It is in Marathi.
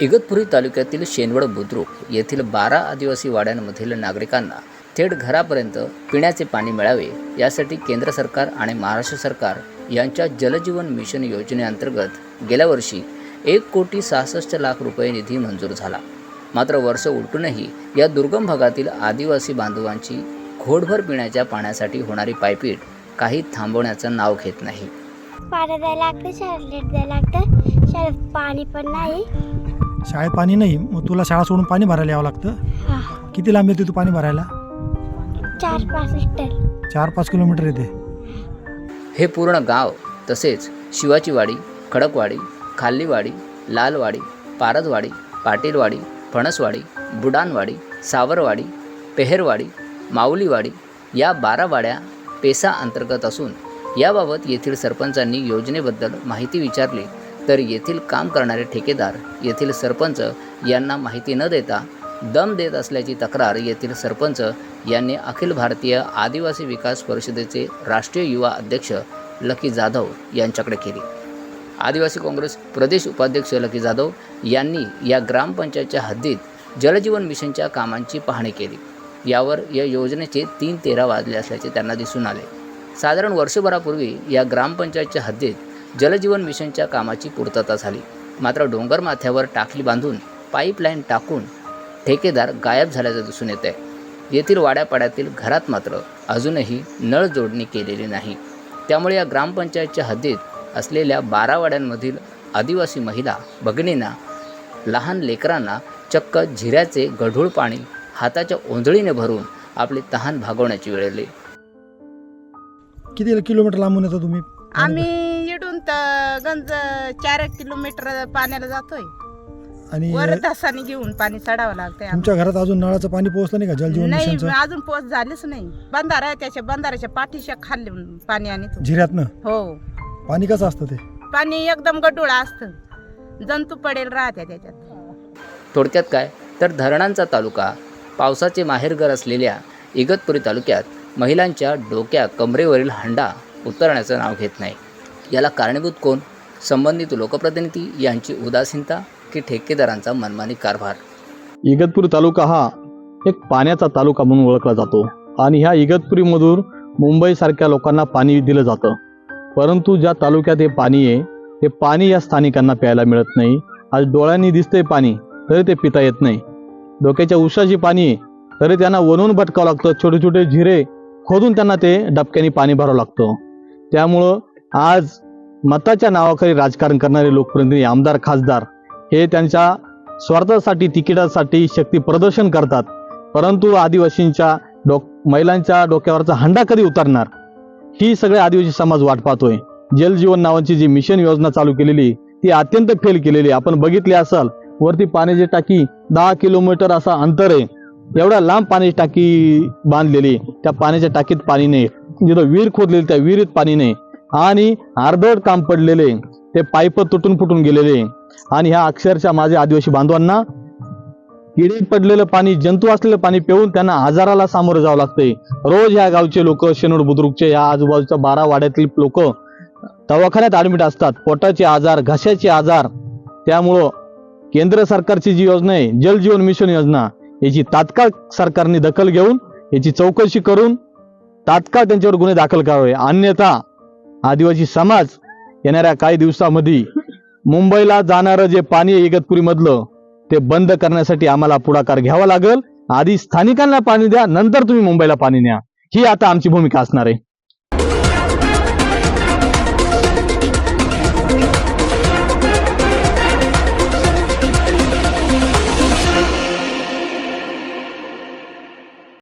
इगतपुरी तालुक्यातील शेनवड बुद्रुक येथील बारा आदिवासी वाड्यांमधील नागरिकांना थेट घरापर्यंत पिण्याचे पाणी मिळावे यासाठी केंद्र सरकार आणि महाराष्ट्र सरकार यांच्या जलजीवन मिशन योजनेअंतर्गत गेल्या वर्षी एक कोटी सहासष्ट लाख रुपये निधी मंजूर झाला. मात्र वर्ष उलटूनही या दुर्गम भागातील आदिवासी बांधवांची घोडभर पिण्याच्या पाण्यासाठी होणारी पायपीट काही थांबवण्याचं नाव घेत नाही. पाणी द्यायला लागतं द्यायला लागतं पाणी पण नाही. शाळेत पाणी नाही. मग तुला शाळा सोडून पाणी भरायला यावं लागतं. हा, किती लांब येते तू पाणी भरायला? चार पाच लिटर. चार पाच किलोमीटर येते. हे पूर्ण गाव तसेच शिवाचीवाडी खडकवाडी खाल्लीवाडी लालवाडी पारदवाडी पाटीलवाडी फणसवाडी बुडानवाडी सावरवाडी पेहेरवाडी माऊलीवाडी या बारा वाड्या पेसा अंतर्गत असून याबाबत येथील सरपंचांनी योजनेबद्दल माहिती विचारली. तर येथील काम करणारे ठेकेदार येथील सरपंच यांना माहिती न देता दम देत असल्याची तक्रार येथील सरपंच यांनी अखिल भारतीय आदिवासी विकास परिषदेचे राष्ट्रीय युवा अध्यक्ष लकी जाधव यांच्याकडे केली. आदिवासी काँग्रेस प्रदेश उपाध्यक्ष लकी जाधव यांनी या ग्रामपंचायतच्या हद्दीत जलजीवन मिशनच्या कामांची पाहणी केली. यावर या योजनेचे तीन तेरा वाजले असल्याचे त्यांना दिसून आले. साधारण वर्षभरापूर्वी या ग्रामपंचायतच्या हद्दीत जलजीवन मिशनच्या कामाची पूर्तता झाली. मात्र डोंगर माथ्यावर टाकली बांधून पाईपलाईन टाकून ठेकेदार गायब झाल्याचं दिसून येत आहे येथील वाड्यापाड्यातील घरात मात्र अजूनही नळ जोडणी केलेली नाही. त्यामुळे या ग्रामपंचायतच्या हद्दीत असलेल्या बारा वाड्यांमधील आदिवासी महिला भगिनींना लहान लेकरांना चक्क झिऱ्याचे गढूळ पाणी हाताच्या ओंजळीने भरून आपली तहान भागवण्याची वेळ आली. किती किलोमीटर लांबून येतो तुम्ही? आम्ही गंज चार एक किलोमीटर पाण्याला जातोय. आणि वर धसाने घेऊन पाणी चढावं लागतंय तुमच्या घरात अजून नळाचं पाणी पोहोचलं नाही का? जलजीवन नाही मिशनचं? अजून पोच झालीच नाही. बंधारा आहे त्याच्या बंधाऱ्याच्या पाठीशी खाल्ले पाणी आणि झिऱ्यातनं हो. पाणी कसं असतं ते? पाणी एकदम गडूळ असतं. जंतू पडेल राहत्या त्याच्यात. थोडक्यात काय? तर धरणांचा तालुका पावसाचे माहेरघर असलेल्या इगतपुरी तालुक्यात महिलांच्या डोक्या कमरेवरील हंडा उतरण्याचं नाव घेत नाही. याला कारणीभूत कोण? संबंधित लोकप्रतिनिधी यांची उदासीनता की ठेकेदारांचा मनमानी कारभार. इगतपुरी तालुका हा एक पाण्याचा तालुका म्हणून ओळखला जातो आणि ह्या इगतपुरीमधून मुंबईसारख्या लोकांना पाणी दिलं जातं. परंतु ज्या तालुक्यात हे पाणी आहे ते पाणी या स्थानिकांना प्यायला मिळत नाही. आज डोळ्यांनी दिसतंय पाणी तरी ते पिता येत नाही. डोक्याच्या उशाची पाणी आहे तरी त्यांना वणून भटकावं लागतं. छोटे छोटे झिरे खोदून त्यांना ते डबक्याने पाणी भरावं लागतं. त्यामुळं आज मताच्या नावाखाली राजकारण करणारे लोकप्रतिनिधी आमदार खासदार हे त्यांच्या स्वार्थासाठी तिकिटासाठी शक्ती प्रदर्शन करतात. परंतु आदिवासींच्या डोक महिलांच्या डोक्यावरचा हंडा कधी उतरणार? ही सगळे आदिवासी समाज वाट पाहतोय. जलजीवन नावाची जी मिशन योजना चालू केलेली ती अत्यंत फेल केलेली. आपण बघितली असाल वरती पाण्याची टाकी दहा किलोमीटर असा अंतर आहे. एवढ्या लांब पाण्याची टाकी बांधलेली. त्या पाण्याच्या टाकीत पाणी नाही. जिथं विहीर खोदलेली त्या विहिरीत पाणी नाही. आणि अर्धवट काम पडलेले ते पाईप तुटून फुटून गेलेले. आणि ह्या अक्षरशः माझ्या आदिवासी बांधवांना किडे पडलेलं पाणी जंतू असलेलं पाणी पिऊन त्यांना आजाराला सामोरं जावं लागतंय. रोज ह्या गावचे लोक शेनोड बुद्रुकचे या आजूबाजूच्या बारा वाड्यातील लोक दवाखान्यात ऍडमिट असतात. पोटाचे आजार घशाचे आजार. त्यामुळं केंद्र सरकारची जी योजना आहे जल जीवन मिशन योजना याची तात्काळ सरकारने दखल घेऊन याची चौकशी करून तात्काळ त्यांच्यावर गुन्हे दाखल करावे. अन्यथा आदिवासी समाज येणाऱ्या काही दिवसामध्ये मुंबईला जाणारं जे पाणी इगतपुरीमधलं मधलं ते बंद करण्यासाठी आम्हाला पुढाकार घ्यावा लागेल. आधी स्थानिकांना पाणी द्या नंतर तुम्ही मुंबईला पाणी न्या. ही आता आमची भूमिका असणार आहे.